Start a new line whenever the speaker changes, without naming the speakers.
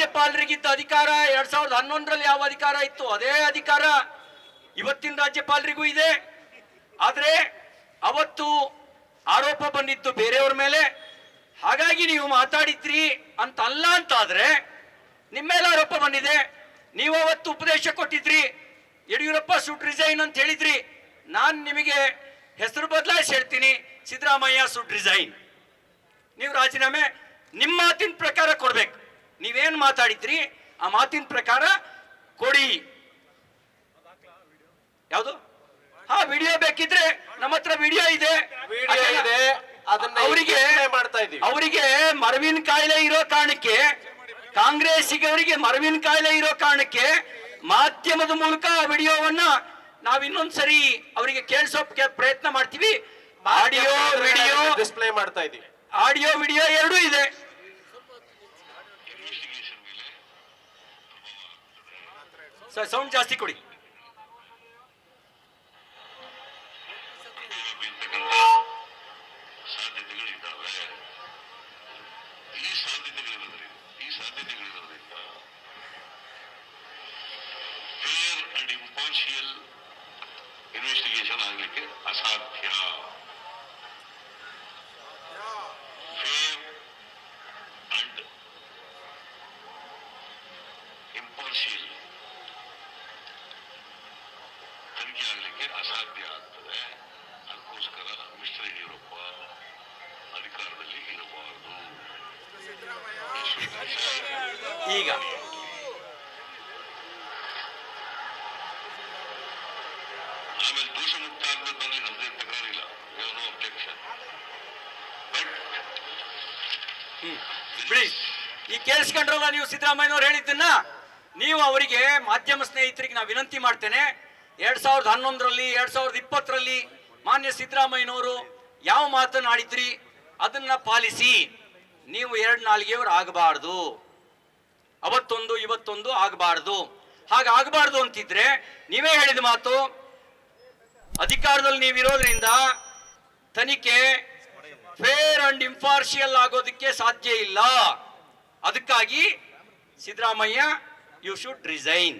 ರಾಜ್ಯಪಾಲರಿಗಿದ್ದ ಅಧಿಕಾರ ಎರಡ್ ಸಾವಿರದ ಹನ್ನೊಂದರಲ್ಲಿ ಯಾವ ಅಧಿಕಾರ ಇತ್ತು? ಅದೇ ಅಧಿಕಾರ ಇವತ್ತಿನ ರಾಜ್ಯಪಾಲರಿಗೂ ಇದೆ. ಆದರೆ ಅವತ್ತು ಆರೋಪ ಬಂದಿತ್ತು ಬೇರೆಯವ್ರ ಮೇಲೆ. ಹಾಗಾಗಿ ನೀವು ಮಾತಾಡಿದ್ರಿ ಅಂತ ಅಲ್ಲ ಅಂತ ಆದರೆ ನಿಮ್ಮ ಮೇಲೆ ಆರೋಪ ಬಂದಿದೆ. ನೀವು ಅವತ್ತು ಉಪದೇಶ ಕೊಟ್ಟಿದ್ರಿ. ಯಡಿಯೂರಪ್ಪ ಸುಟ್ ರಿಸೈನ್ ಅಂತ ಹೇಳಿದ್ರಿ. ನಾನು ನಿಮಗೆ ಹೆಸರು ಬದಲಾಯಿಸಿ ಹೇಳ್ತೀನಿ. Siddaramaiah should resign. ನೀವು ರಾಜೀನಾಮೆ ನಿಮ್ಮ ಮಾತಿನ ಪ್ರಕಾರ ಕೊಡ್ಬೇಕು. ನೀವೇನ್ ಮಾತಾಡಿದ್ರಿ? ಆ ಮಾತಿನ ಪ್ರಕಾರ ಕೊಡಿ. ಯಾವುದು? ಹಾ ವಿಡಿಯೋ ಬೇಕಿದ್ರೆ ನಮ್ಮ ಹತ್ರ ವಿಡಿಯೋ ಇದೆ.
ವಿಡಿಯೋ ಇದೆ. ಅದನ್ನ
ಅವರಿಗೆ
ಮಾಡ್ತಾ ಇದೀವಿ
ಅವರಿಗೆ ಮರವಿನ ಕಾಯಿಲೆ ಇರೋ ಕಾರಣಕ್ಕೆ ಕಾಂಗ್ರೆಸ್ಸಿಗವರಿಗೆ ಮರವಿನ ಕಾಯಿಲೆ ಇರೋ ಕಾರಣಕ್ಕೆ ಮಾಧ್ಯಮದ ಮೂಲಕ ಆ ವಿಡಿಯೋವನ್ನ ನಾವ್ ಇನ್ನೊಂದ್ಸರಿ ಅವರಿಗೆ ಕೇಳಿಸೋಕೆ ಪ್ರಯತ್ನ ಮಾಡ್ತೀವಿ. ಆಡಿಯೋ ವಿಡಿಯೋ
ಡಿಸ್ಪ್ಲೇ ಮಾಡ್ತಾ ಇದೀವಿ
ಆಡಿಯೋ ವಿಡಿಯೋ ಎರಡೂ ಇದೆ. ಸೌಂಡ್ ಜಾಸ್ತಿ ಕೊಡಿ
ಬೀಳ್ತಕ್ಕಂಥ ಸಾಧ್ಯತೆಗಳಿದ್ದಾವೆ ಈ ಸಾಧ್ಯತೆಗಳಿರೋದ್ರಿಂದ ಈ ಸಾಧ್ಯತೆಗಳಿರೋದ್ರಿಂದ ಫೇರ್ ಅಂಡ್ ಇಂಪಾರ್ಷಿಯಲ್ ಇನ್ವೆಸ್ಟಿಗೇಷನ್ ಆಗಲಿಕ್ಕೆ ಅಸಾಧ್ಯ
ಈಗ.
ಆಮೇಲೆ ದೋಷ ಮುಕ್ತ ಆಗಬೇಕಂದ್ರೆ ನಮ್ದೇ ತಕರಾರಿಲ್ಲ ನೋ ಅಬ್ಜೆಕ್ಷನ್ ಬಟ್
ಬಿಡಿ. ಈ ಕೇಳಿಸ್ಕೊಂಡ್ರಲ್ಲ ನೀವು ಸಿದ್ದರಾಮಯ್ಯನವ್ರು ಹೇಳಿದ್ದನ್ನ? ನೀವು ಅವರಿಗೆ ಮಾಧ್ಯಮ ಸ್ನೇಹಿತರಿಗೆ ನಾವು ವಿನಂತಿ ಮಾಡ್ತೇನೆ. ಎರಡ್ ಸಾವಿರದ ಹನ್ನೊಂದರಲ್ಲಿ ಎರಡ್ ಸಾವಿರದ ಇಪ್ಪತ್ತರಲ್ಲಿ ಮಾನ್ಯ ಸಿದ್ದರಾಮಯ್ಯನವರು ಯಾವ ಮಾತನಾಡಿದ್ರಿ ಅದನ್ನ ಪಾಲಿಸಿ. ನೀವು ಎರಡು ನಾಲ್ಗೆಯವರು ಆಗಬಾರ್ದು. ಅವತ್ತೊಂದು, ಇವತ್ತೊಂದು ಆಗಬಾರ್ದು. ಹಾಗಾಗಬಾರ್ದು ಅಂತಿದ್ರೆ ನೀವೇ ಹೇಳಿದ ಮಾತು, ಅಧಿಕಾರದಲ್ಲಿ ನೀವಿರೋದ್ರಿಂದ ತನಿಖೆ ಫೇರ್ ಅಂಡ್ ಇಂಪಾರ್ಷಿಯಲ್ ಆಗೋದಕ್ಕೆ ಸಾಧ್ಯ ಇಲ್ಲ. ಅದಕ್ಕಾಗಿ ಸಿದ್ದರಾಮಯ್ಯ ಯು ಶುಡ್ ರಿಸೈನ್